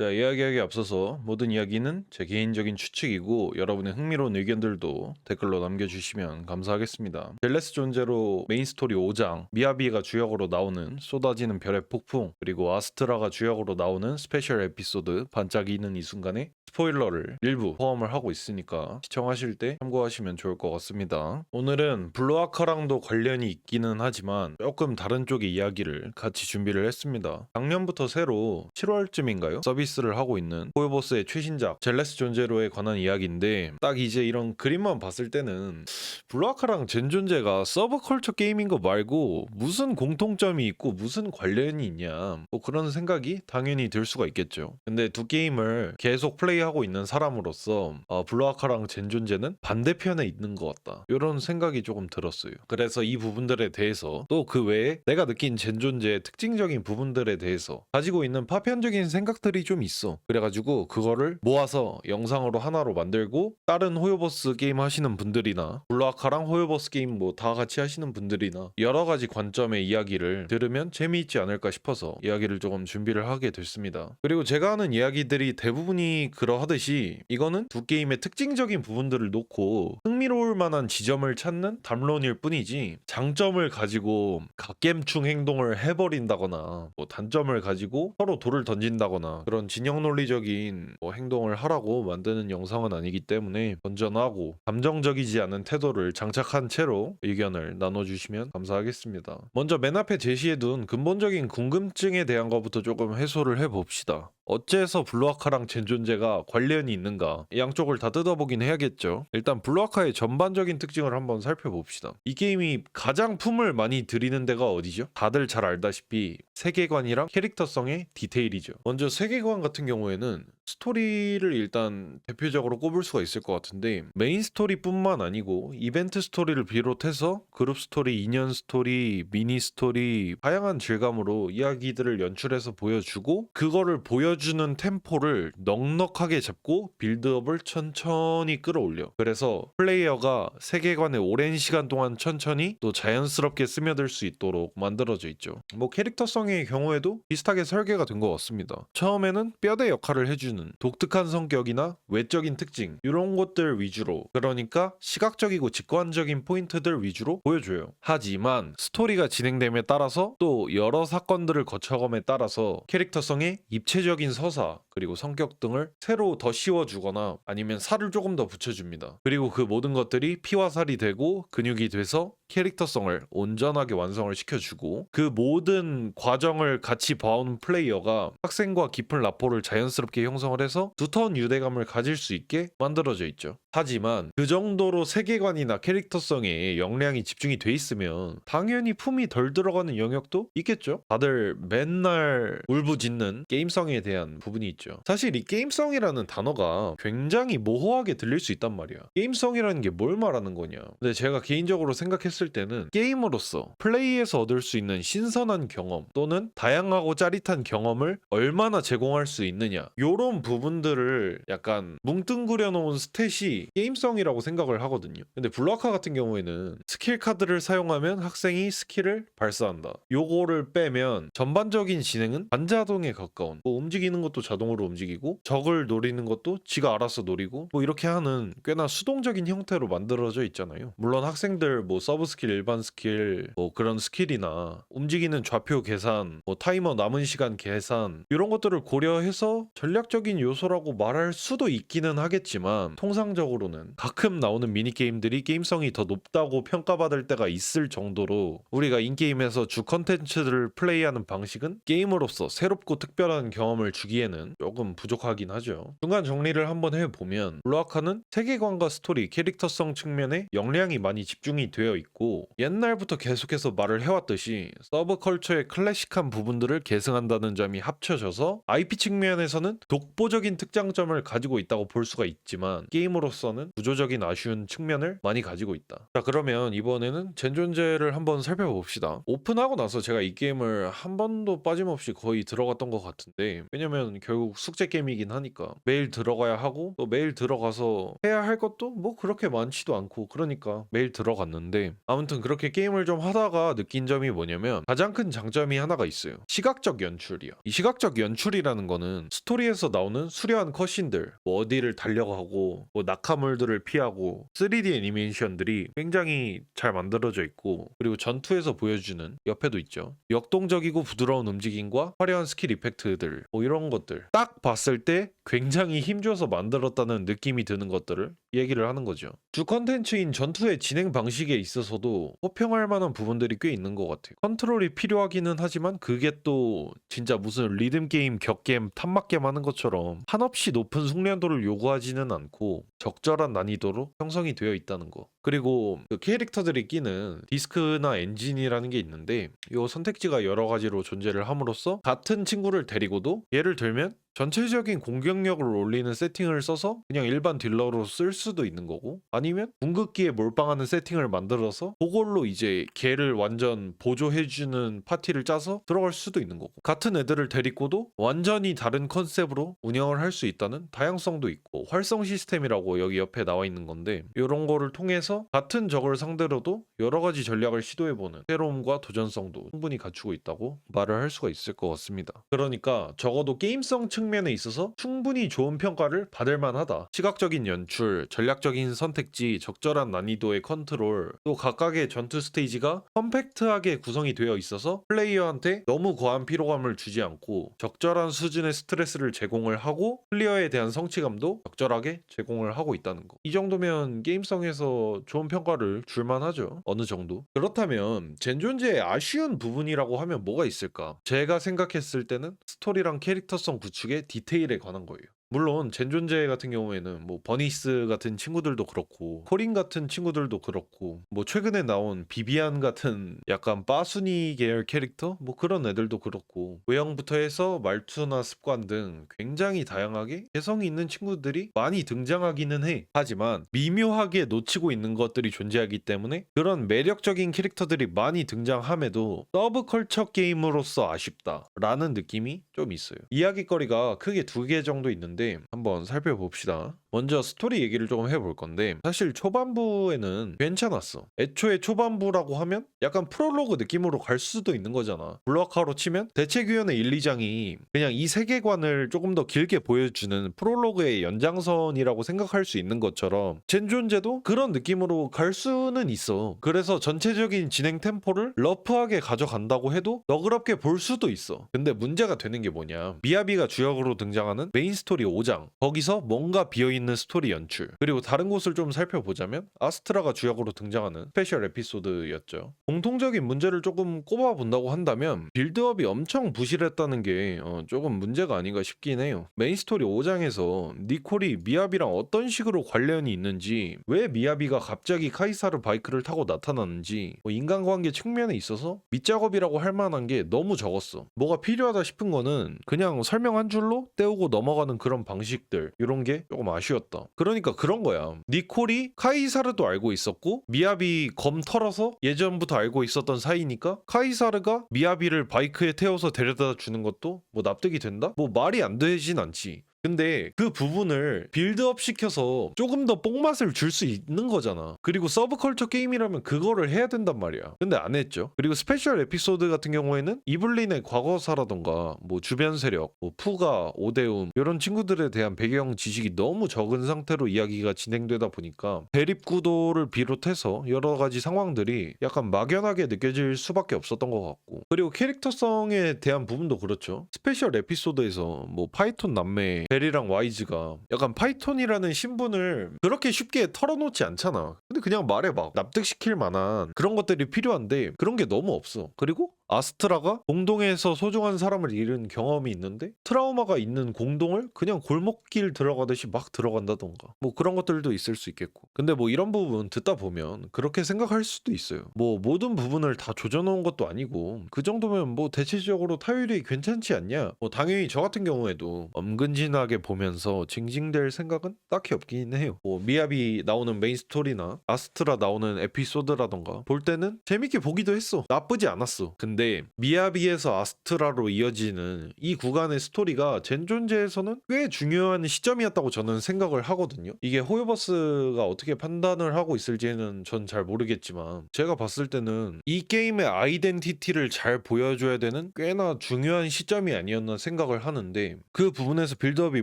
자, 이야기하기 앞서서 모든 이야기는 제 개인적인 추측이고 여러분의 흥미로운 의견들도 댓글로 남겨주시면 감사하겠습니다. 델레스 존재로 메인 스토리 5장, 미야비가 주역으로 나오는 쏟아지는 별의 폭풍, 그리고 아스트라가 주역으로 나오는 스페셜 에피소드 반짝이는 이 순간에 스포일러를 일부 포함을 하고 있으니까 시청하실 때 참고하시면 좋을 것 같습니다. 오늘은 블루아카랑도 관련이 있기는 하지만 조금 다른 쪽의 이야기를 같이 준비를 했습니다. 작년부터 새로 7월쯤인가요? 서비스를 하고 있는 포요보스의 최신작 젤레스 존제로에 관한 이야기인데 딱 이제 이런 그림만 봤을 때는 블루아카랑 젠 존제가 서브컬처 게임인 거 말고 무슨 공통점이 있고 무슨 관련이 있냐 뭐 그런 생각이 당연히 들 수가 있겠죠. 근데 두 게임을 계속 플레이 하고 있는 사람으로서 어, 블루아카랑 젠 존제는 반대편에 있는 것 같다. 이런 생각이 조금 들었어요. 그래서 이 부분들에 대해서 또 그 외에 내가 느낀 젠 존제의 특징적인 부분들에 대해서 가지고 있는 파편적인 생각들이 좀 있어. 그래가지고 그거를 모아서 영상으로 하나로 만들고 다른 호요버스 게임 하시는 분들이나 블루아카랑 호요버스 게임 뭐 다 같이 하시는 분들이나 여러 가지 관점의 이야기를 들으면 재미있지 않을까 싶어서 이야기를 조금 준비를 하게 됐습니다. 그리고 제가 하는 이야기들이 대부분이 그 러하듯이 이거는 두 게임의 특징적인 부분들을 놓고 흥미로울 만한 지점을 찾는 담론일 뿐이지 장점을 가지고 각겜충 행동을 해버린다거나 뭐 단점을 가지고 서로 돌을 던진다거나 그런 진영 논리적인 뭐 행동을 하라고 만드는 영상은 아니기 때문에 건전하고 감정적이지 않은 태도를 장착한 채로 의견을 나눠주시면 감사하겠습니다. 먼저 맨 앞에 제시해둔 근본적인 궁금증에 대한 것부터 조금 해소를 해봅시다. 어째서 블루아카랑 젠 존재가 관련이 있는가? 양쪽을 다 뜯어보긴 해야겠죠. 일단 블루아카의 전반적인 특징을 한번 살펴봅시다. 이 게임이 가장 품을 많이 들이는 데가 어디죠? 다들 잘 알다시피 세계관이랑 캐릭터성의 디테일이죠. 먼저 세계관 같은 경우에는 스토리를 일단 대표적으로 꼽을 수가 있을 것 같은데 메인 스토리뿐만 아니고 이벤트 스토리를 비롯해서 그룹 스토리, 인연 스토리, 미니 스토리 다양한 질감으로 이야기들을 연출해서 보여주고 그거를 보여주는 템포를 넉넉하게 잡고 빌드업을 천천히 끌어올려. 그래서 플레이어가 세계관에 오랜 시간 동안 천천히 또 자연스럽게 스며들 수 있도록 만들어져 있죠. 뭐 캐릭터성 의 경우에도 비슷하게 설계가 된 것 같습니다 처음에는 뼈대 역할을 해주는 독특한 성격이나 외적인 특징 이런 것들 위주로 그러니까 시각적이고 직관적인 포인트들 위주로 보여줘요. 하지만 스토리가 진행됨에 따라서 또 여러 사건들을 거쳐감에 따라서 캐릭터성의 입체적인 서사 그리고 성격 등을 새로 더 씌워주거나 아니면 살을 조금 더 붙여줍니다. 그리고 그 모든 것들이 피와 살이 되고 근육이 돼서 캐릭터성을 온전하게 완성을 시켜주고 그 모든 과정을 같이 봐온 플레이어가 학생과 깊은 라포를 자연스럽게 형성을 해서 두터운 유대감을 가질 수 있게 만들어져 있죠. 하지만 그 정도로 세계관이나 캐릭터성에 역량이 집중이 돼 있으면 당연히 품이 덜 들어가는 영역도 있겠죠. 다들 맨날 울부짖는 게임성에 대한 부분이 있죠. 사실 이 게임성이라는 단어가 굉장히 모호하게 들릴 수 있단 말이야. 게임성이라는 게 뭘 말하는 거냐. 근데 제가 개인적으로 생각했을 때는 게임으로서 플레이에서 얻을 수 있는 신선한 경험 또는 다양하고 짜릿한 경험을 얼마나 제공할 수 있느냐. 요런 부분들을 약간 뭉뚱그려 놓은 스탯이 게임성이라고 생각을 하거든요. 근데 블루아카 같은 경우에는 스킬 카드를 사용하면 학생이 스킬을 발사한다. 요거를 빼면 전반적인 진행은 반자동에 가까운 뭐 움직이는 것도 자동 으로 움직이고 적을 노리는 것도 지가 알아서 노리고 뭐 이렇게 하는 꽤나 수동적인 형태로 만들어져 있잖아요. 물론 학생들 뭐 서브 스킬, 일반 스킬 뭐 그런 스킬이나 움직이는 좌표 계산, 뭐 타이머 남은 시간 계산 이런 것들을 고려해서 전략적인 요소라고 말할 수도 있기는 하겠지만 통상적으로는 가끔 나오는 미니 게임들이 게임성이 더 높다고 평가받을 때가 있을 정도로 우리가 인게임에서 주 컨텐츠들을 플레이하는 방식은 게임으로서 새롭고 특별한 경험을 주기에는 조금 부족하긴 하죠. 중간 정리를 한번 해보면 블루아카는 세계관과 스토리, 캐릭터성 측면에 역량이 많이 집중이 되어 있고 옛날부터 계속해서 말을 해왔듯이 서브컬처의 클래식한 부분들을 계승한다는 점이 합쳐져서 IP 측면에서는 독보적인 특장점을 가지고 있다고 볼 수가 있지만 게임으로서는 구조적인 아쉬운 측면을 많이 가지고 있다. 자 그러면 이번에는 젠존제를 한번 살펴봅시다. 오픈하고 나서 제가 이 게임을 한 번도 빠짐없이 거의 들어갔던 것 같은데 왜냐면 결국 결국 숙제 게임이긴 하니까 매일 들어가야 하고 또 매일 들어가서 해야 할 것도 뭐 그렇게 많지도 않고 그러니까 매일 들어갔는데 아무튼 그렇게 게임을 좀 하다가 느낀 점이 뭐냐면 가장 큰 장점이 하나가 있어요. 시각적 연출이야. 이 시각적 연출이라는 거는 스토리에서 나오는 수려한 컷신들, 뭐 어디를 달려가고 뭐 낙하물들을 피하고 3D 애니메이션들이 굉장히 잘 만들어져 있고 그리고 전투에서 보여주는 옆에도 있죠. 역동적이고 부드러운 움직임과 화려한 스킬 이펙트들 뭐 이런 것들 딱 봤을 때 굉장히 힘줘서 만들었다는 느낌이 드는 것들을 얘기를 하는 거죠. 주 컨텐츠인 전투의 진행 방식에 있어서도 호평할 만한 부분들이 꽤 있는 것 같아요. 컨트롤이 필요하기는 하지만 그게 또 진짜 무슨 리듬 게임, 격게임, 탑막게임 하는 것처럼 한없이 높은 숙련도를 요구하지는 않고 적절한 난이도로 형성이 되어 있다는 거. 그리고 그 캐릭터들이 끼는 디스크나 엔진이라는 게 있는데 이 선택지가 여러 가지로 존재를 함으로써 같은 친구를 데리고도 예를 들면 전체적인 공격력을 올리는 세팅을 써서 그냥 일반 딜러로 쓸 수도 있는 거고 아니면 궁극기에 몰빵하는 세팅을 만들어서 그걸로 이제 걔를 완전 보조해주는 파티를 짜서 들어갈 수도 있는 거고 같은 애들을 데리고도 완전히 다른 컨셉으로 운영을 할 수 있다는 다양성도 있고 활성 시스템이라고 여기 옆에 나와 있는 건데 이런 거를 통해서 같은 적을 상대로도 여러 가지 전략을 시도해보는 새로움과 도전성도 충분히 갖추고 있다고 말을 할 수가 있을 것 같습니다. 그러니까 적어도 게임성 측면에 있어서 충분히 좋은 평가를 받을 만하다. 시각적인 연출, 전략적인 선택지, 적절한 난이도의 컨트롤, 또 각각의 전투 스테이지가 컴팩트하게 구성이 되어 있어서 플레이어한테 너무 과한 피로감을 주지 않고 적절한 수준의 스트레스를 제공을 하고 클리어에 대한 성취감도 적절하게 제공을 하고 있다는 거. 이 정도면 게임성에서 좋은 평가를 줄만 하죠. 어느 정도. 그렇다면 젠존제의 아쉬운 부분이라고 하면 뭐가 있을까? 제가 생각했을 때는 스토리랑 캐릭터성 구축의 디테일에 관한 거예요. 물론 젠존제 같은 경우에는 뭐 버니스 같은 친구들도 그렇고 코린 같은 친구들도 그렇고 뭐 최근에 나온 비비안 같은 약간 빠순이 계열 캐릭터? 뭐 그런 애들도 그렇고 외형부터 해서 말투나 습관 등 굉장히 다양하게 개성이 있는 친구들이 많이 등장하기는 해. 하지만 미묘하게 놓치고 있는 것들이 존재하기 때문에 그런 매력적인 캐릭터들이 많이 등장함에도 서브컬처 게임으로서 아쉽다라는 느낌이 좀 있어요. 이야기거리가 크게 두 개 정도 있는데 한번 살펴봅시다. 먼저 스토리 얘기를 조금 해볼 건데 사실 초반부에는 괜찮았어. 애초에 초반부라고 하면 약간 프롤로그 느낌으로 갈 수도 있는 거잖아. 블록하로 치면 대책위원회 1, 2장이 그냥 이 세계관을 조금 더 길게 보여주는 프롤로그의 연장선이라고 생각할 수 있는 것처럼 젠존제도 그런 느낌으로 갈 수는 있어. 그래서 전체적인 진행 템포를 러프하게 가져간다고 해도 너그럽게 볼 수도 있어. 근데 문제가 되는 게 뭐냐. 미야비가 주역으로 등장하는 메인 스토리 5장. 거기서 뭔가 비어있는 스토리 연출. 그리고 다른 곳을 좀 살펴보자면 아스트라가 주역으로 등장하는 스페셜 에피소드였죠. 공통적인 문제를 조금 꼽아본다고 한다면 빌드업이 엄청 부실했다는 게 어, 조금 문제가 아닌가 싶긴 해요. 메인 스토리 5장에서 니콜이 미야비랑 어떤 식으로 관련이 있는지 왜 미야비가 갑자기 카이사르 바이크를 타고 나타났는지 뭐 인간관계 측면에 있어서 밑작업이라고 할 만한 게 너무 적었어. 뭐가 필요하다 싶은 거는 그냥 설명 한 줄로 떼우고 넘어가는 그런 방식들 이런 게 조금 아쉬 웠다. 그러니까 그런 거야. 니콜이 카이사르도 알고 있었고 미야비 검 털어서 예전부터 알고 있었던 사이니까 카이사르가 미야비를 바이크에 태워서 데려다 주는 것도 뭐 납득이 된다? 뭐 말이 안 되진 않지. 근데 그 부분을 빌드업 시켜서 조금 더 뽕맛을 줄 수 있는 거잖아. 그리고 서브컬처 게임이라면 그거를 해야 된단 말이야. 근데 안 했죠. 그리고 스페셜 에피소드 같은 경우에는 이블린의 과거사라던가 뭐 주변 세력, 뭐 푸가, 오데움 이런 친구들에 대한 배경 지식이 너무 적은 상태로 이야기가 진행되다 보니까 대립 구도를 비롯해서 여러 가지 상황들이 약간 막연하게 느껴질 수밖에 없었던 것 같고 그리고 캐릭터성에 대한 부분도 그렇죠. 스페셜 에피소드에서 뭐 파이톤 남매 베리랑 와이즈가 약간 파이톤이라는 신분을 그렇게 쉽게 털어놓지 않잖아. 근데 그냥 말해 막 납득시킬 만한 그런 것들이 필요한데 그런 게 너무 없어. 그리고 아스트라가 공동에서 소중한 사람을 잃은 경험이 있는데 트라우마가 있는 공동을 그냥 골목길 들어가듯이 막 들어간다던가 뭐 그런 것들도 있을 수 있겠고. 근데 뭐 이런 부분 듣다 보면 그렇게 생각할 수도 있어요. 뭐 모든 부분을 다 조져놓은 것도 아니고 그 정도면 뭐 대체적으로 타율이 괜찮지 않냐? 뭐 당연히 저 같은 경우에도 엄근진하게 보면서 징징댈 생각은 딱히 없긴 해요. 뭐 미야비 나오는 메인 스토리나 아스트라 나오는 에피소드라던가 볼 때는 재밌게 보기도 했어. 나쁘지 않았어. 근데 근데 미야비에서 아스트라로 이어지는 이 구간의 스토리가 젠존제에서는 꽤 중요한 시점이었다고 저는 생각을 하거든요. 이게 호요버스가 어떻게 판단을 하고 있을지는 전 잘 모르겠지만 제가 봤을 때는 이 게임의 아이덴티티를 잘 보여줘야 되는 꽤나 중요한 시점이 아니었나 생각을 하는데 그 부분에서 빌드업이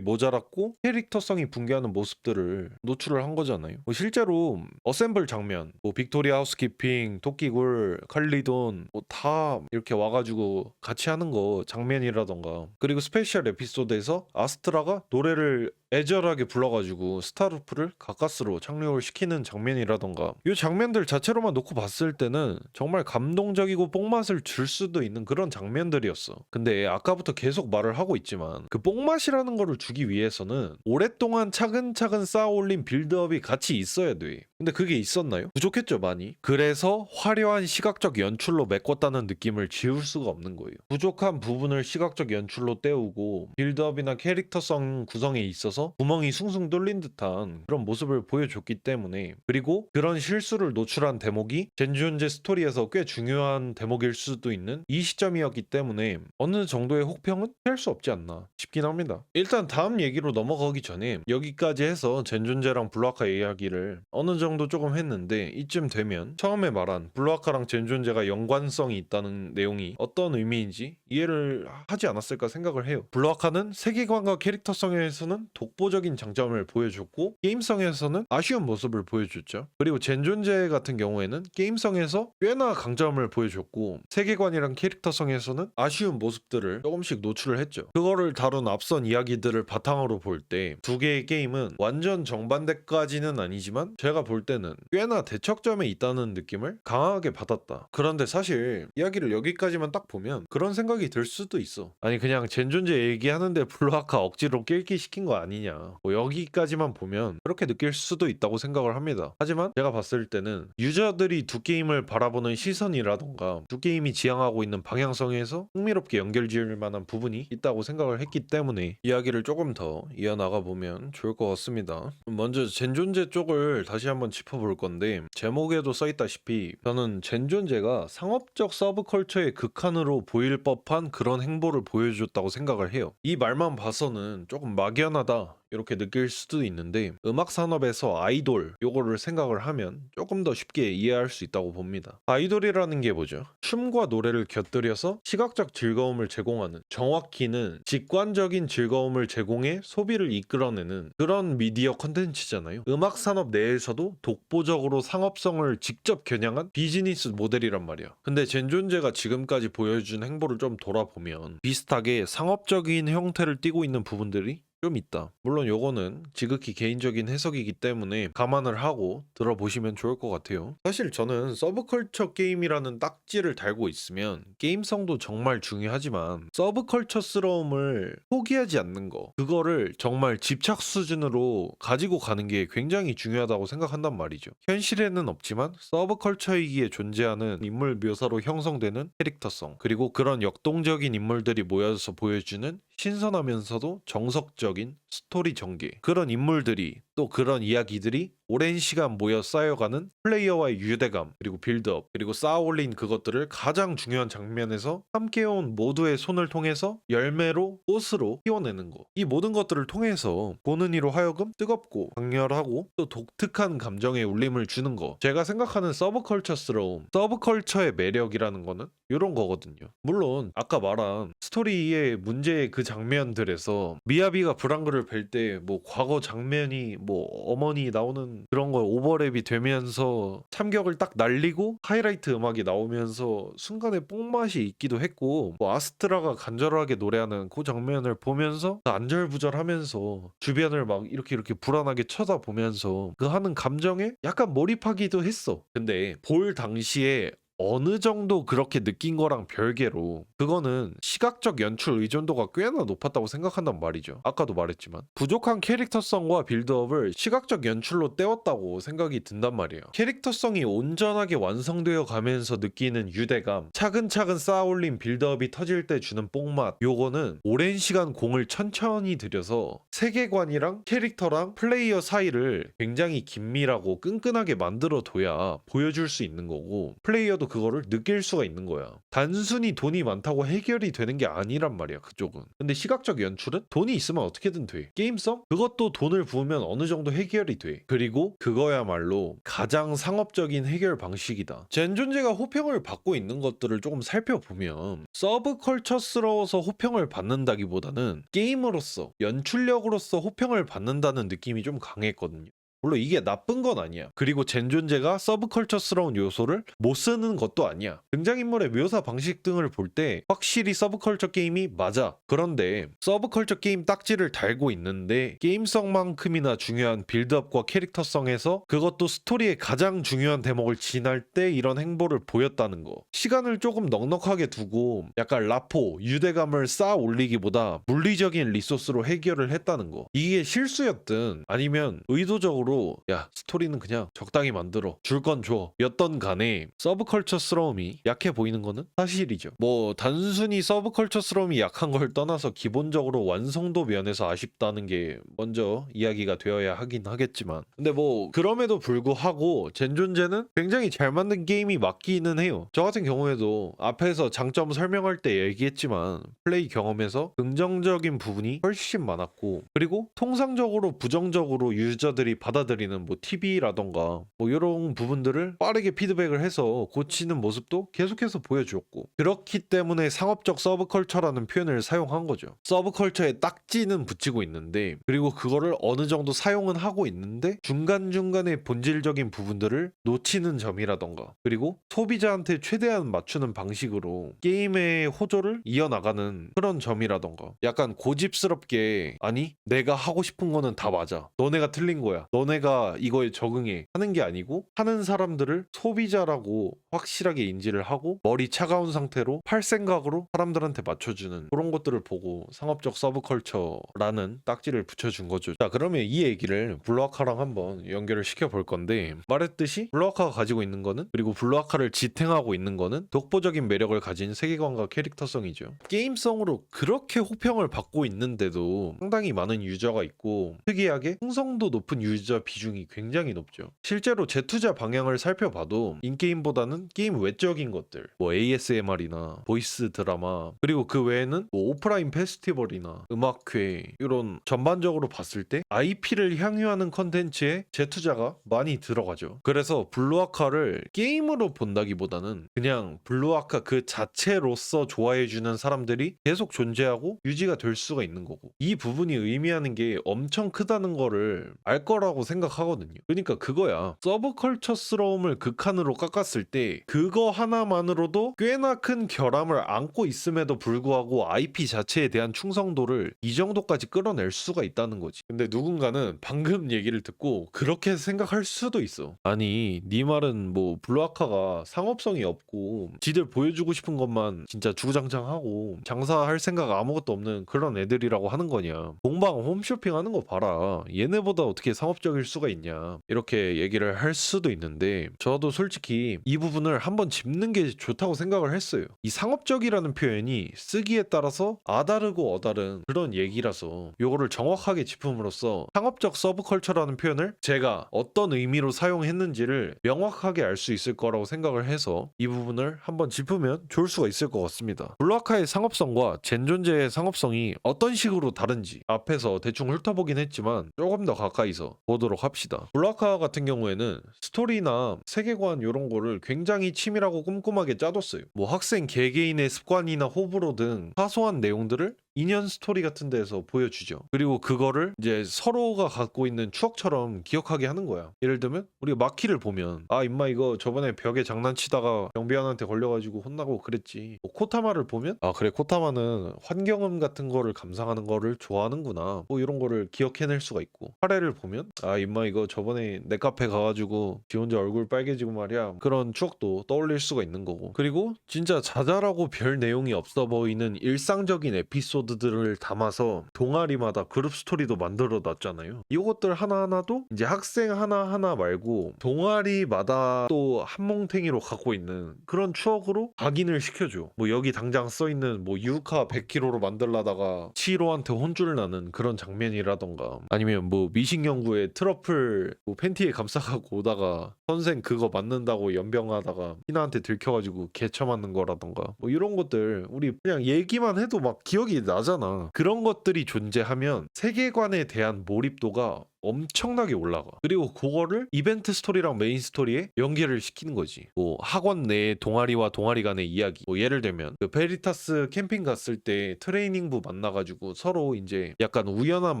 모자랐고 캐릭터성이 붕괴하는 모습들을 노출을 한 거잖아요. 뭐 실제로 어셈블 장면, 뭐 빅토리아 하우스키핑, 토끼굴, 칼리돈 뭐 다 이렇게 와가지고 같이 하는 거 장면이라던가 그리고 스페셜 에피소드에서 아스트라가 노래를 애절하게 불러가지고 스타루프를 가까스로 착륙을 시키는 장면이라던가 이 장면들 자체로만 놓고 봤을 때는 정말 감동적이고 뽕맛을 줄 수도 있는 그런 장면들이었어. 근데 아까부터 계속 말을 하고 있지만 그 뽕맛이라는 거를 주기 위해서는 오랫동안 차근차근 쌓아올린 빌드업이 같이 있어야 돼. 근데 그게 있었나요? 부족했죠 많이. 그래서 화려한 시각적 연출로 메꿨다는 느낌을 지울 수가 없는 거예요. 부족한 부분을 시각적 연출로 때우고 빌드업이나 캐릭터성 구성에 있어서 구멍이 숭숭 뚫린 듯한 그런 모습을 보여줬기 때문에 그리고 그런 실수를 노출한 대목이 젠주현재 스토리에서 꽤 중요한 대목일 수도 있는 이 시점이었기 때문에 어느 정도의 혹평은 피할 수 없지 않나 싶긴 합니다. 일단 다음 얘기로 넘어가기 전에 여기까지 해서 젠존제랑 블루아카 이야기를 어느 정도 조금 했는데 이쯤 되면 처음에 말한 블루아카랑 젠존제가 연관성이 있다는 내용이 어떤 의미인지 이해를 하지 않았을까 생각을 해요. 블루아카는 세계관과 캐릭터성에서는 독보적인 장점을 보여줬고 게임성에서는 아쉬운 모습을 보여줬죠. 그리고 젠존제 같은 경우에는 게임성에서 꽤나 강점을 보여줬고 세계관이랑 캐릭터성에서는 아쉬운 모습들을 조금씩 노출을 했죠. 그거를 다룬 앞선 이야기들을 바탕으로 볼 때 두 개의 게임은 완전 정반대까지는 아니지만 제가 볼 때는 꽤나 대척점에 있다는 느낌을 강하게 받았다. 그런데 사실 이야기를 여기까지만 딱 보면 그런 생각이 들 수도 있어. 아니 그냥 젠존제 얘기하는데 블루아카 억지로 낄기 시킨 거 아니냐. 뭐 여기까지만 보면 그렇게 느낄 수도 있다고 생각을 합니다. 하지만 제가 봤을 때는 유저들이 두 게임을 바라보는 시선이라던가 두 게임이 지향하고 있는 방향성에서 흥미롭게 연결 지을 만한 부분이 있다고 생각을 했기 때문에 이야기를 조금 더 이어나가 보면 좋을 것 같습니다. 먼저 젠존제 쪽을 다시 한번 짚어볼 건데 제목에도 써있다시피 저는 젠존제가 상업적 서브컬 처의 극한으로 보일 법한 그런 행보를 보여줬다고 생각을 해요. 이 말만 봐서는 조금 막연하다 이렇게 느낄 수도 있는데 음악 산업에서 아이돌 요거를 생각을 하면 조금 더 쉽게 이해할 수 있다고 봅니다. 아이돌이라는 게 뭐죠? 춤과 노래를 곁들여서 시각적 즐거움을 제공하는 정확히는 직관적인 즐거움을 제공해 소비를 이끌어내는 그런 미디어 컨텐츠잖아요. 음악 산업 내에서도 독보적으로 상업성을 직접 겨냥한 비즈니스 모델이란 말이야. 근데 젠존제가 지금까지 보여준 행보를 좀 돌아보면 비슷하게 상업적인 형태를 띠고 있는 부분들이 좀 있다. 물론 요거는 지극히 개인적인 해석이기 때문에 감안을 하고 들어보시면 좋을 것 같아요. 사실 저는 서브컬처 게임이라는 딱지를 달고 있으면 게임성도 정말 중요하지만 서브컬처스러움을 포기하지 않는 거 그거를 정말 집착 수준으로 가지고 가는 게 굉장히 중요하다고 생각한단 말이죠. 현실에는 없지만 서브컬처이기에 존재하는 인물 묘사로 형성되는 캐릭터성 그리고 그런 역동적인 인물들이 모여서 보여주는 신선하면서도 정석적인 스토리 전개. 그런 인물들이 또 그런 이야기들이 오랜 시간 모여 쌓여가는 플레이어와의 유대감 그리고 빌드업 그리고 쌓아올린 그것들을 가장 중요한 장면에서 함께해온 모두의 손을 통해서 열매로 꽃으로 피워내는 거. 이 모든 것들을 통해서 보는 이로 하여금 뜨겁고 강렬하고 또 독특한 감정의 울림을 주는 거. 제가 생각하는 서브컬처스러움 서브컬처의 매력이라는 거는 이런 거거든요. 물론 아까 말한 스토리의 문제의 그 장면들에서 미야비가 브랑그 를 뵐 때 뭐 과거 장면이 뭐 어머니 나오는 그런 거 오버랩이 되면서 참격을 딱 날리고 하이라이트 음악이 나오면서 순간에 뽕맛이 있기도 했고 뭐 아스트라가 간절하게 노래하는 그 장면을 보면서 안절부절하면서 주변을 막 이렇게 이렇게 불안하게 쳐다보면서 그 하는 감정에 약간 몰입하기도 했어. 근데 볼 당시에 어느 정도 그렇게 느낀 거랑 별개로 그거는 시각적 연출 의존도가 꽤나 높았다고 생각한단 말이죠. 아까도 말했지만 부족한 캐릭터성과 빌드업을 시각적 연출로 때웠다고 생각이 든단 말이에요. 캐릭터성이 온전하게 완성되어 가면서 느끼는 유대감, 차근차근 쌓아올린 빌드업이 터질 때 주는 뽕맛 요거는 오랜 시간 공을 천천히 들여서 세계관이랑 캐릭터랑 플레이어 사이를 굉장히 긴밀하고 끈끈하게 만들어 둬야 보여줄 수 있는 거고 플레이어도 그거를 느낄 수가 있는 거야. 단순히 돈이 많다고 해결이 되는 게 아니란 말이야, 그쪽은. 근데 시각적 연출은 돈이 있으면 어떻게든 돼. 게임성? 그것도 돈을 부으면 어느 정도 해결이 돼. 그리고 그거야말로 가장 상업적인 해결 방식이다. 젠존제가 호평을 받고 있는 것들을 조금 살펴보면 서브컬처스러워서 호평을 받는다기보다는 게임으로서 연출력으로서 호평을 받는다는 느낌이 좀 강했거든요. 물론 이게 나쁜 건 아니야. 그리고 젠존제가 서브컬처스러운 요소를 못 쓰는 것도 아니야. 등장인물의 묘사 방식 등을 볼 때 확실히 서브컬처 게임이 맞아. 그런데 서브컬처 게임 딱지를 달고 있는데 게임성만큼이나 중요한 빌드업과 캐릭터성에서 그것도 스토리의 가장 중요한 대목을 지날 때 이런 행보를 보였다는 거. 시간을 조금 넉넉하게 두고 약간 라포, 유대감을 쌓아 올리기보다 물리적인 리소스로 해결을 했다는 거. 이게 실수였든 아니면 의도적으로 야 스토리는 그냥 적당히 만들어. 줄 건 줘. 였던 간에 서브컬처스러움이 약해 보이는 거는 사실이죠. 뭐 단순히 서브컬처스러움이 약한 걸 떠나서 기본적으로 완성도 면에서 아쉽다는 게 먼저 이야기가 되어야 하긴 하겠지만. 근데 뭐 그럼에도 불구하고 젠존제는 굉장히 잘 만든 게임이 맞기는 해요. 저 같은 경우에도 앞에서 장점 설명할 때 얘기했지만 플레이 경험에서 긍정적인 부분이 훨씬 많았고 그리고 통상적으로 부정적으로 유저들이 받아 들이는 뭐 TV라던가 뭐 이런 부분들을 빠르게 피드백을 해서 고치는 모습도 계속해서 보여주었고 그렇기 때문에 상업적 서브컬처라는 표현을 사용한 거죠. 서브컬처에 딱지는 붙이고 있는데 그리고 그거를 어느 정도 사용은 하고 있는데 중간중간에 본질적인 부분들을 놓치는 점이라던가 그리고 소비자한테 최대한 맞추는 방식으로 게임의 호조를 이어나가는 그런 점이라던가. 약간 고집스럽게 아니 내가 하고 싶은 거는 다 맞아. 너네가 틀린 거야. 너네 가 이거에 적응해 하는 게 아니고 하는 사람들을 소비자라고 확실하게 인지를 하고 머리 차가운 상태로 팔 생각으로 사람들한테 맞춰주는 그런 것들을 보고 상업적 서브컬처라는 딱지를 붙여준 거죠. 자 그러면 이 얘기를 블루아카랑 한번 연결을 시켜 볼 건데 말했듯이 블루아카가 가지고 있는 거는 그리고 블루아카를 지탱하고 있는 거는 독보적인 매력을 가진 세계관과 캐릭터성이죠. 게임성으로 그렇게 호평을 받고 있는데도 상당히 많은 유저가 있고 특이하게 흥성도 높은 유저 비중이 굉장히 높죠. 실제로 재투자 방향을 살펴봐도 인게임보다는 게임 외적인 것들 뭐 ASMR이나 보이스 드라마 그리고 그 외에는 뭐 오프라인 페스티벌이나 음악회 이런 전반적으로 봤을 때 IP를 향유하는 컨텐츠에 재투자가 많이 들어가죠. 그래서 블루아카를 게임으로 본다기보다는 그냥 블루아카 그 자체로서 좋아해주는 사람들이 계속 존재하고 유지가 될 수가 있는 거고 이 부분이 의미하는 게 엄청 크다는 거를 알 거라고 생각하거든요. 그러니까 그거야. 서브컬처스러움을 극한으로 깎았을 때 그거 하나만으로도 꽤나 큰 결함을 안고 있음에도 불구하고 IP 자체에 대한 충성도를 이 정도까지 끌어낼 수가 있다는 거지. 근데 누군가는 방금 얘기를 듣고 그렇게 생각할 수도 있어. 아니, 네 말은 뭐 블루아카가 상업성이 없고 지들 보여주고 싶은 것만 진짜 주구장창하고 장사할 생각 아무것도 없는 그런 애들이라고 하는 거냐. 공방 홈쇼핑 하는 거 봐라. 얘네보다 어떻게 상업적일 수가 있냐. 이렇게 얘기를 할 수도 있는데 저도 솔직히 이 부분을 한번 짚는 게 좋다고 생각을 했어요. 이 상업적이라는 표현이 쓰기에 따라서 아다르고 어다른 그런 얘기라서 요거를 정확하게 짚음으로써 상업적 서브컬처라는 표현을 제가 어떤 의미로 사용했는지를 명확하게 알 수 있을 거라고 생각을 해서 이 부분을 한번 짚으면 좋을 수가 있을 것 같습니다. 블루아카의 상업성과 젠존제의 상업성이 어떤 식으로 다른지 앞에서 대충 훑어보긴 했지만 조금 더 가까이서 보도록 합시다. 블루아카 같은 경우에는 스토리나 세계관 이런 거를 굉장히 치밀하고 꼼꼼하게 짜뒀어요. 뭐 학생 개개인의 습관이나 호불호 등 사소한 내용들을 인연 스토리 같은 데서 보여주죠. 그리고 그거를 이제 서로가 갖고 있는 추억처럼 기억하게 하는 거야. 예를 들면 우리가 마키를 보면 아 임마 이거 저번에 벽에 장난치다가 경비원한테 걸려가지고 혼나고 그랬지. 뭐 코타마를 보면 아 그래 코타마는 환경음 같은 거를 감상하는 거를 좋아하는구나. 뭐 이런 거를 기억해낼 수가 있고 하레를 보면 아 임마 이거 저번에 내 카페 가가지고 지 혼자 얼굴 빨개지고 말이야. 그런 추억도 떠올릴 수가 있는 거고. 그리고 진짜 자잘하고 별 내용이 없어 보이는 일상적인 에피소드 에피소드들을 담아서 동아리마다 그룹 스토리도 만들어 놨잖아요. 이것들 하나하나도 이제 학생 하나하나 말고 동아리마다 또 한몽탱이로 갖고 있는 그런 추억으로 각인을 시켜줘. 뭐 여기 당장 써 있는 뭐 유카 100kg로 만들라다가 치히로한테 혼쭐 나는 그런 장면이라던가 아니면 뭐 미신경구에 트러플 뭐 팬티에 감싸갖고 오다가 선생 그거 맞는다고 연병하다가 희나한테 들켜가지고 개쳐 맞는 거라던가 뭐 이런 것들 우리 그냥 얘기만 해도 막 기억이 나 잖아. 그런 것들이 존재하면 세계관에 대한 몰입도가 엄청나게 올라가. 그리고 그거를 이벤트 스토리랑 메인 스토리에 연계를 시키는 거지. 뭐 학원 내 동아리와 동아리 간의 이야기. 뭐 예를 들면 그 페리타스 캠핑 갔을 때 트레이닝부 만나가지고 서로 이제 약간 우연한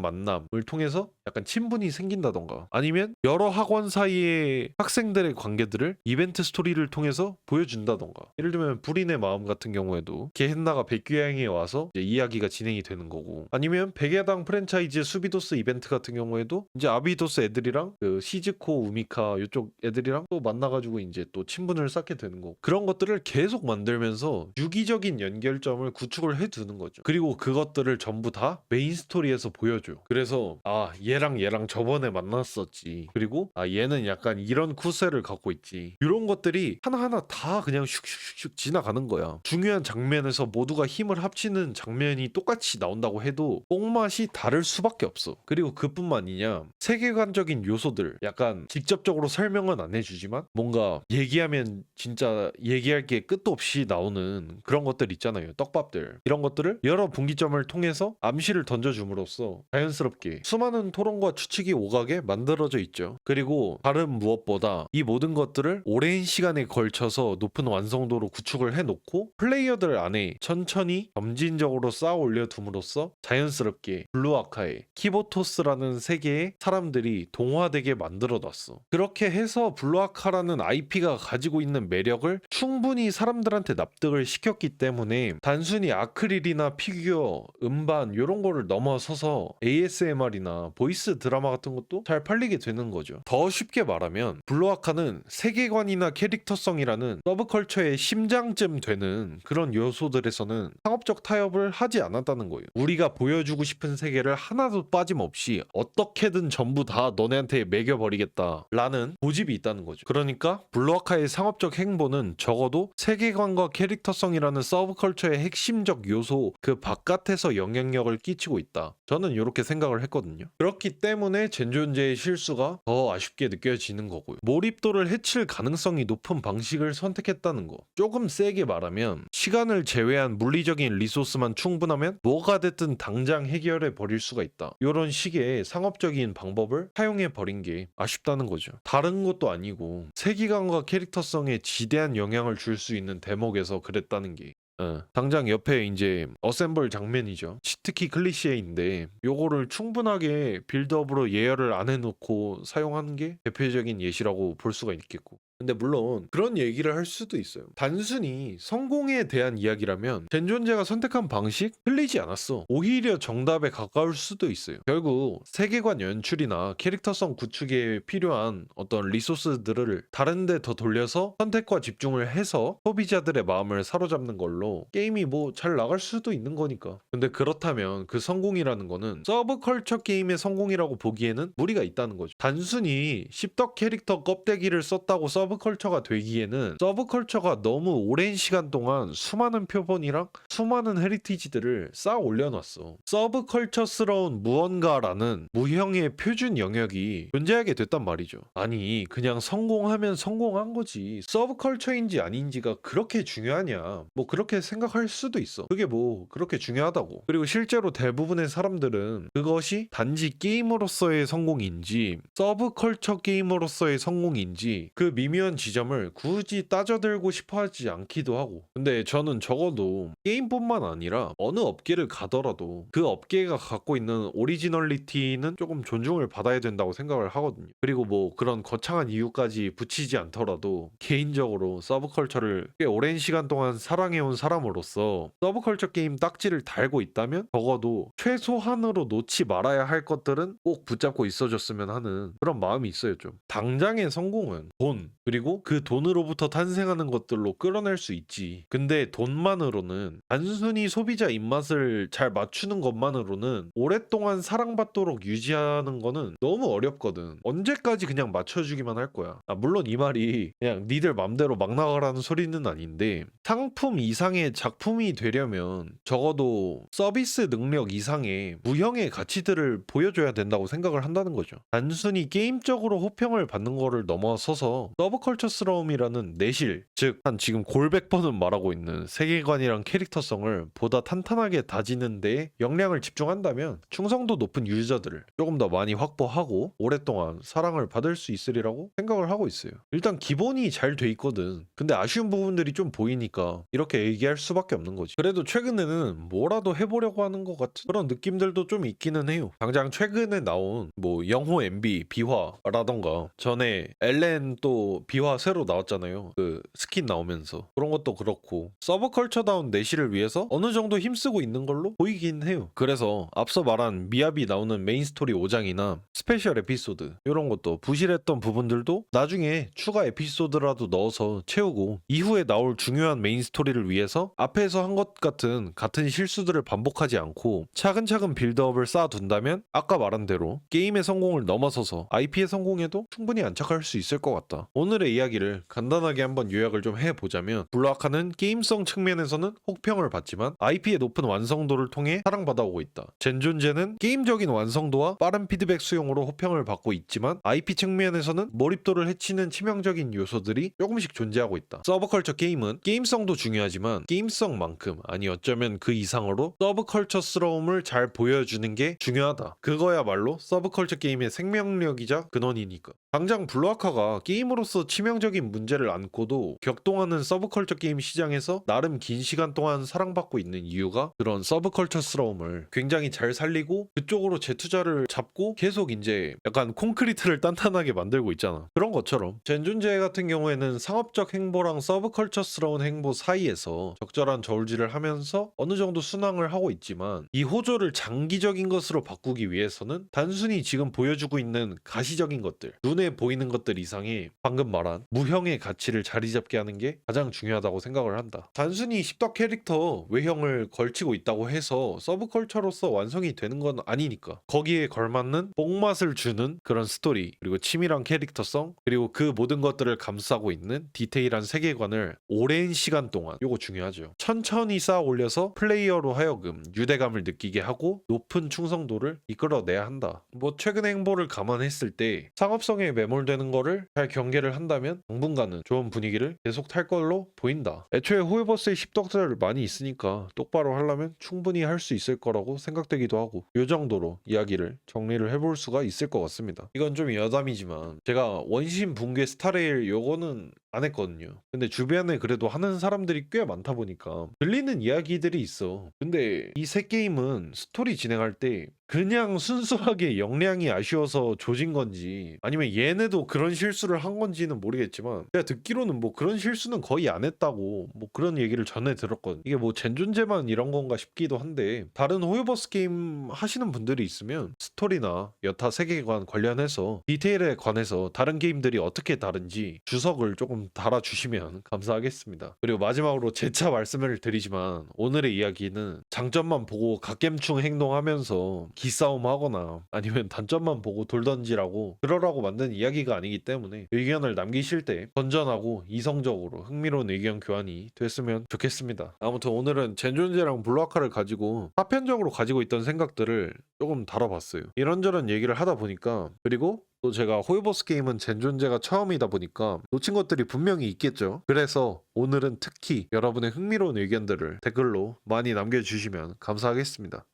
만남을 통해서 약간 친분이 생긴다던가 아니면 여러 학원 사이의 학생들의 관계들을 이벤트 스토리를 통해서 보여준다던가 예를 들면 불인의 마음 같은 경우에도 게헨나가 백귀향에 와서 이야기가 진행이 되는 거고 아니면 백야당 프랜차이즈 수비도스 이벤트 같은 경우에도 이제 아비도스 애들이랑 그 시즈코 우미카 이쪽 애들이랑 또 만나가지고 이제 또 친분을 쌓게 되는 거고 그런 것들을 계속 만들면서 유기적인 연결점을 구축을 해두는 거죠. 그리고 그것들을 전부 다 메인 스토리에서 보여줘 그래서 아 얘랑 얘랑 저번에 만났었지. 그리고 아 얘는 약간 이런 쿠세를 갖고 있지. 이런 것들이 하나하나 다 그냥 슉슉슉 지나가는 거야. 중요한 장면에서 모두가 힘을 합치는 장면이 똑같이 나온다고 해도 뽕맛이 다를 수밖에 없어. 그리고 그뿐만이냐 세계관적인 요소들 약간 직접적으로 설명은 안 해주지만 뭔가 얘기하면 진짜 얘기할 게 끝도 없이 나오는 그런 것들 있잖아요. 떡밥들. 이런 것들을 여러 분기점을 통해서 암시를 던져줌으로써 자연스럽게 수많은 토론과 추측이 오가게 만들어져 있죠. 그리고 다른 무엇보다 이 모든 것들을 오랜 시간에 걸쳐서 높은 완성도로 구축을 해놓고 플레이어들 안에 천천히 점진적으로 쌓아 올려둠으로써 자연스럽게 블루아카의 키보토스라는 세계 의 사람들이 동화되게 만들어 놨어. 그렇게 해서 블루아카라는 IP가 가지고 있는 매력을 충분히 사람들한테 납득을 시켰기 때문에 단순히 아크릴이나 피규어, 음반 이런 거를 넘어서서 ASMR이나 보이스 드라마 같은 것도 잘 팔리게 되는 거죠. 더 쉽게 말하면 블루아카는 세계관이나 캐릭터성이라는 서브컬처의 심장쯤 되는 그런 요소들에서는 상업적 타협을 하지 않았다는 거예요. 우리가 보여주고 싶은 세계를 하나도 빠짐없이 어떻게든 전부 다 너네한테 매겨버리겠다라는 고집이 있다는 거죠. 그러니까 블루아카의 상업적 행보는 적어도 세계관과 캐릭터성이라는 서브컬처의 핵심적 요소 그 바깥에서 영향력을 끼치고 있다. 저는 이렇게 생각을 했거든요. 그렇기 때문에 젠존제의 실수가 더 아쉽게 느껴지는 거고요. 몰입도를 해칠 가능성이 높은 방식을 선택했다는 거. 조금 세게 말하면 시간을 제외한 물리적인 리소스만 충분하면 뭐가 됐든 당장 해결해 버릴 수가 있다. 이런 식의 상업적인 방법을 사용해 버린 게 아쉽다는 거죠. 다른 것도 아니고 세계관과 캐릭터성에 지대한 영향을 줄 수 있는 대목에서 그랬다는 게 어, 당장 옆에 이제 어셈블 장면이죠. 특히 클리셰인데 요거를 충분하게 빌드업으로 예열을 안 해놓고 사용하는 게 대표적인 예시라고 볼 수가 있겠고. 근데 물론 그런 얘기를 할 수도 있어요. 단순히 성공에 대한 이야기라면 젠존제가 선택한 방식 틀리지 않았어. 오히려 정답에 가까울 수도 있어요. 결국 세계관 연출이나 캐릭터성 구축에 필요한 어떤 리소스들을 다른 데 더 돌려서 선택과 집중을 해서 소비자들의 마음을 사로잡는 걸로 게임이 뭐 잘 나갈 수도 있는 거니까. 근데 그렇다면 그 성공이라는 거는 서브컬처 게임의 성공이라고 보기에는 무리가 있다는 거죠. 단순히 십덕 캐릭터 껍데기를 썼다고 서 브컬처가 되기에는 서브컬처가 너무 오랜 시간 동안 수많은 표본이랑 수많은 헤리티지들을 쌓아 올려놨어. 서브컬처스러운 무언가라는 무형의 표준 영역이 존재하게 됐단 말이죠. 아니 그냥 성공하면 성공한 거지. 서브컬처인지 아닌지가 그렇게 중요하냐. 뭐 그렇게 생각할 수도 있어. 그게 뭐 그렇게 중요하다고. 그리고 실제로 대부분의 사람들은 그것이 단지 게임으로서의 성공인지 서브컬처 게임으로서의 성공인지 그 미묘한 지점을 굳이 따져들고 싶어 하지 않기도 하고. 근데 저는 적어도 게임 뿐만 아니라 어느 업계를 가더라도 그 업계가 갖고 있는 오리지널리티는 조금 존중을 받아야 된다고 생각을 하거든요. 그리고 뭐 그런 거창한 이유까지 붙이지 않더라도 개인적으로 서브컬처를 꽤 오랜 시간 동안 사랑해온 사람으로서 서브컬처 게임 딱지를 달고 있다면 적어도 최소한으로 놓지 말아야 할 것들은 꼭 붙잡고 있어줬으면 하는 그런 마음이 있어요 좀. 당장의 성공은 돈 그리고 그 돈으로부터 탄생하는 것들로 끌어낼 수 있지. 근데 돈만으로는 단순히 소비자 입맛을 잘 맞추는 것만으로는 오랫동안 사랑받도록 유지하는 거는 너무 어렵거든. 언제까지 그냥 맞춰주기만 할 거야. 아, 물론 이 말이 그냥 니들 맘대로 막 나가라는 소리는 아닌데 상품 이상의 작품이 되려면 적어도 서비스 능력 이상의 무형의 가치들을 보여줘야 된다고 생각을 한다는 거죠. 단순히 게임적으로 호평을 받는 거를 넘어서서 서브컬처스러움이라는 내실, 즉 한 지금 골백 번은 말하고 있는 세계관이랑 캐릭터 성을 보다 탄탄하게 다지는 데 역량을 집중한다면 충성도 높은 유저들을 조금 더 많이 확보하고 오랫동안 사랑을 받을 수 있으리라고 생각을 하고 있어요. 일단 기본이 잘 돼 있거든. 근데 아쉬운 부분들이 좀 보이니까 이렇게 얘기할 수밖에 없는 거지. 그래도 최근에는 뭐라도 해보려고 하는 것 같은 그런 느낌들도 좀 있기는 해요. 당장 최근에 나온 뭐 영호 MB 비화라던가 전에 엘렌 또 비화 새로 나왔잖아요. 그 스킨 나오면서 그런 것도 그렇고 서브컬처다운 내실을 위해 서 어느 정도 힘쓰고 있는 걸로 보이긴 해요. 그래서 앞서 말한 미야비 나오는 메인 스토리 5장이나 스페셜 에피소드 이런 것도 부실했던 부분들도 나중에 추가 에피소드라도 넣어서 채우고 이후에 나올 중요한 메인 스토리를 위해서 앞에서 한 것 같은 같은 실수들을 반복하지 않고 차근차근 빌드업을 쌓아둔다면 아까 말한 대로 게임의 성공을 넘어서서 IP의 성공에도 충분히 안착할 수 있을 것 같다. 오늘의 이야기를 간단하게 한번 요약을 좀 해보자면 블루아카는 게임성 측면에서는 혹평 을 받지만 IP의 높은 완성도를 통해 사랑받아 오고 있다. 젠존제는 게임적인 완성도와 빠른 피드백 수용으로 호평을 받고 있지만 IP 측면에서는 몰입도를 해치는 치명적인 요소들이 조금씩 존재하고 있다. 서브컬처 게임은 게임성도 중요하지만 게임성만큼 아니 어쩌면 그 이상으로 서브컬처스러움을 잘 보여주는 게 중요하다. 그거야말로 서브컬처 게임의 생명력이자 근원이니까. 당장 블루아카가 게임으로서 치명적인 문제를 안고도 격동하는 서브컬처 게임 시장에서 나름 긴 시간 동안 사랑받고 있는 이유가 그런 서브컬처스러움을 굉장히 잘 살리고 그쪽으로 재투자를 잡고 계속 이제 약간 콘크리트를 단단하게 만들고 있잖아. 그런 것처럼 젠존제 같은 경우에는 상업적 행보랑 서브컬처스러운 행보 사이에서 적절한 저울질을 하면서 어느 정도 순항을 하고 있지만 이 호조를 장기적인 것으로 바꾸기 위해서는 단순히 지금 보여주고 있는 가시적인 것들 눈에 보이는 것들 이상의 방금 말한 무형의 가치를 자리 잡게 하는 게 가장 중요하다고 생각을 한다. 단순히 십덕 캐릭터 외형을 걸치고 있다고 해서 서브컬처로서 완성이 되는 건 아니니까 거기에 걸맞는 뽕맛을 주는 그런 스토리 그리고 치밀한 캐릭터성 그리고 그 모든 것들을 감싸고 있는 디테일한 세계관을 오랜 시간 동안 요거 중요하죠. 천천히 쌓아 올려서 플레이어로 하여금 유대감을 느끼게 하고 높은 충성도를 이끌어내야 한다. 뭐 최근의 행보를 감안했을 때 상업성에 매몰되는 거를 잘 경계를 한다면 당분간은 좋은 분위기를 계속 탈 걸로 보인다. 애초에 호이버스의 십덕들 많이 있으니까 똑바로 하려면 충분히 할 수 있을 거라고 생각되기도 하고 요 정도로 이야기를 정리를 해볼 수가 있을 것 같습니다. 이건 좀 여담이지만 제가 원신 붕괴 스타레일 요거는 안 했거든요. 근데 주변에 그래도 하는 사람들이 꽤 많다 보니까 들리는 이야기들이 있어. 근데 이새 게임은 스토리 진행할 때 그냥 순수하게 역량이 아쉬워서 조진 건지 아니면 얘네도 그런 실수를 한 건지는 모르겠지만 제가 듣기로는 뭐 그런 실수는 거의 안 했다고 뭐 그런 얘기를 전에 들었거든. 이게 뭐 젠존제만 이런 건가 싶기도 한데 다른 호요버스 게임 하시는 분들이 있으면 스토리나 여타 세계관 관련해서 디테일에 관해서 다른 게임들이 어떻게 다른지 주석을 조금 달아주시면 감사하겠습니다. 그리고 마지막으로 재차 말씀을 드리지만 오늘의 이야기는 장점만 보고 갓겜충 행동하면서 기싸움 하거나 아니면 단점만 보고 돌 던지라고 그러라고 만든 이야기가 아니기 때문에 의견을 남기실 때 건전하고 이성적으로 흥미로운 의견 교환이 됐으면 좋겠습니다. 아무튼 오늘은 젠존제랑 블루아카를 가지고 파편적으로 가지고 있던 생각들을 조금 다뤄봤어요. 이런저런 얘기를 하다 보니까 그리고 또 제가 호이버스 게임은 젠존제가 처음이다 보니까 놓친 것들이 분명히 있겠죠. 그래서 오늘은 특히 여러분의 흥미로운 의견들을 댓글로 많이 남겨주시면 감사하겠습니다.